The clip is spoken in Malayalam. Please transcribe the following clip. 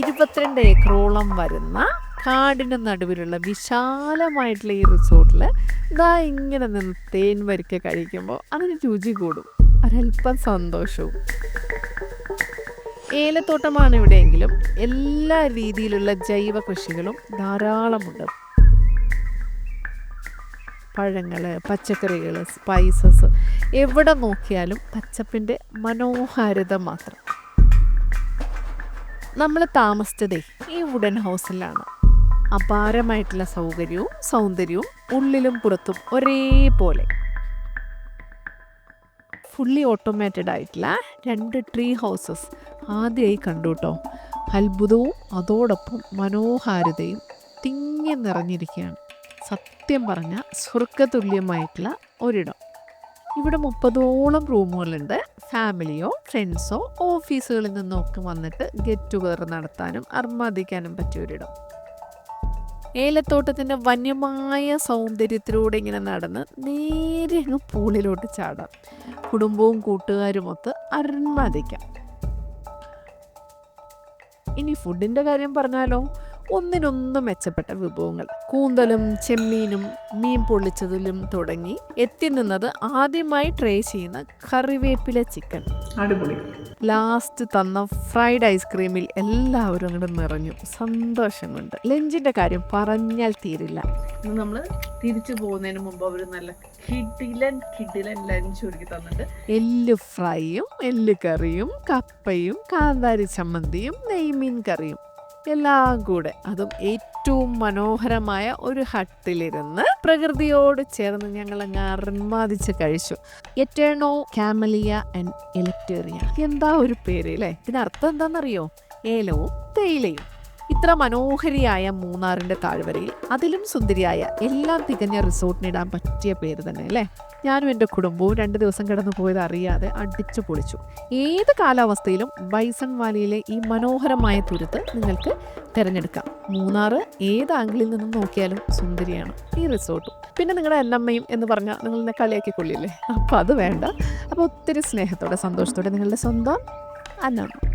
ഇരുപത്തിരണ്ട് ഏക്കറോളം വരുന്ന കാടിന് നടുവിലുള്ള വിശാലമായിട്ടുള്ള ഈ റിസോർട്ടിൽ ഇതാ ഇങ്ങനെ നിന്ന് തേൻ വരിക്ക കഴിക്കുമ്പോൾ അതിന് രുചി കൂടും. ഒരല്പം സന്തോഷവും. ഏലത്തോട്ടമാണ് ഇവിടെയെങ്കിലും എല്ലാ രീതിയിലുള്ള ജൈവ കൃഷികളും ധാരാളമുണ്ട് പഴങ്ങൾ പച്ചക്കറികൾ സ്പൈസസ് എവിടെ നോക്കിയാലും പച്ചപ്പിന്റെ മനോഹാരിത മാത്രം. നമ്മൾ താമസിച്ചതേ ഈ വുഡൻ ഹൗസിലാണ് അപാരമായിട്ടുള്ള സൗകര്യവും സൗന്ദര്യവും ഉള്ളിലും പുറത്തും ഒരേപോലെ. ഫുള്ളി ഓട്ടോമാറ്റഡ് ആയിട്ടുള്ള രണ്ട് ട്രീ ഹൗസസ് ആദ്യമായി കണ്ടു കേട്ടോ അത്ഭുതവും അതോടൊപ്പം മനോഹാരിതയും തിങ്ങി നിറഞ്ഞിരിക്കുകയാണ്. സത്യം പറഞ്ഞ സ്വർഗതുല്യമായിട്ടുള്ള ഒരിടം. ഇവിടെ മുപ്പതോളം റൂമുകളുണ്ട്. ഫാമിലിയോ ഫ്രണ്ട്സോ ഓഫീസുകളിൽ നിന്നോ ഒക്കെ വന്നിട്ട് ഗെറ്റ് ടുഗദർ നടത്താനും അർമാദിക്കാനും പറ്റിയൊരിടം. ഏലത്തോട്ടത്തിന്റെ വന്യമായ സൗന്ദര്യത്തിലൂടെ ഇങ്ങനെ നടന്ന് നേരെ അങ്ങ് പൂളിലോട്ട് ചാടാം. കുടുംബവും കൂട്ടുകാരും കൂട്ടുകാരുമൊത്ത് അർമാദിക്കാം. ഇനി ഫുഡിന്റെ കാര്യം പറഞ്ഞാലോ? ഒന്നിനൊന്നും മെച്ചപ്പെട്ട വിഭവങ്ങൾ. കൂന്തലും ചെമ്മീനും മീൻ പൊള്ളിച്ചതിലും തുടങ്ങി എത്തി നിന്നത് ആദ്യമായി ട്രൈ ചെയ്യുന്ന കറിവേപ്പില ചിക്കൻ. അടിപൊളി. ലാസ്റ്റ് തന്ന ഫ്രൈഡ് ഐസ്ക്രീമിൽ എല്ലാവരും അങ്ങോട്ട് നിറഞ്ഞു. സന്തോഷം കൊണ്ട്. ലഞ്ചിന്റെ കാര്യം പറഞ്ഞാൽ തീരില്ല. ഇന്ന് നമ്മൾ തിരിച്ചു പോകുന്നതിന് മുമ്പ് അവർ നല്ല കിടിലൻ കിടിലൻ ലഞ്ച് ഒരുക്കി തന്നിട്ട് എല്ല് ഫ്രൈയും എല്ല് കറിയും കപ്പയും കാന്താരി ചമ്മന്തിയും നെയ്മീൻ കറിയും. എല്ലാം കൂടെ. അതും ഏറ്റവും മനോഹരമായ ഒരു ഹട്ടിലിരുന്ന് പ്രകൃതിയോട് ചേർന്ന് ഞങ്ങൾ അങ്ങ് അർമാദിച്ച് കഴിച്ചു. എറ്റേണോ കാമലിയ ആൻഡ് എലക്ടേറിയ എന്താ ഒരു പേര് അല്ലേ ഇതിനർത്ഥം എന്താണെന്നറിയോ ഏലവും തേയിലയും. ഇത്ര മനോഹരിയായ മൂന്നാറിന്റെ താഴ്വരയിൽ അതിലും സുന്ദരിയായ എല്ലാം തികഞ്ഞ റിസോർട്ടിനിടാൻ പറ്റിയ പേര് തന്നെ അല്ലേ? ഞാനും എന്റെ കുടുംബവും രണ്ട് ദിവസം കിടന്നു പോയത് അറിയാതെ അടിച്ചു പൊളിച്ചു. ഏത് കാലാവസ്ഥയിലും ബൈസൺ വാലിയിലെ ഈ മനോഹരമായ തുരുത്ത് നിങ്ങൾക്ക് തിരഞ്ഞെടുക്കാം. മൂന്നാറ് ഏത് ആംഗിളിൽ നിന്നും നോക്കിയാലും സുന്ദരിയാണ് ഈ റിസോർട്ടും പിന്നെ നിങ്ങളുടെ എന്നമ്മയും എന്ന് പറഞ്ഞാൽ നിങ്ങൾ എന്നെ കളിയാക്കി കൊള്ളില്ലേ? അപ്പോൾ അത് വേണ്ട. അപ്പോൾ ഒത്തിരി സ്നേഹത്തോടെ സന്തോഷത്തോടെ നിങ്ങളുടെ സ്വന്തം അന്നമ്മ.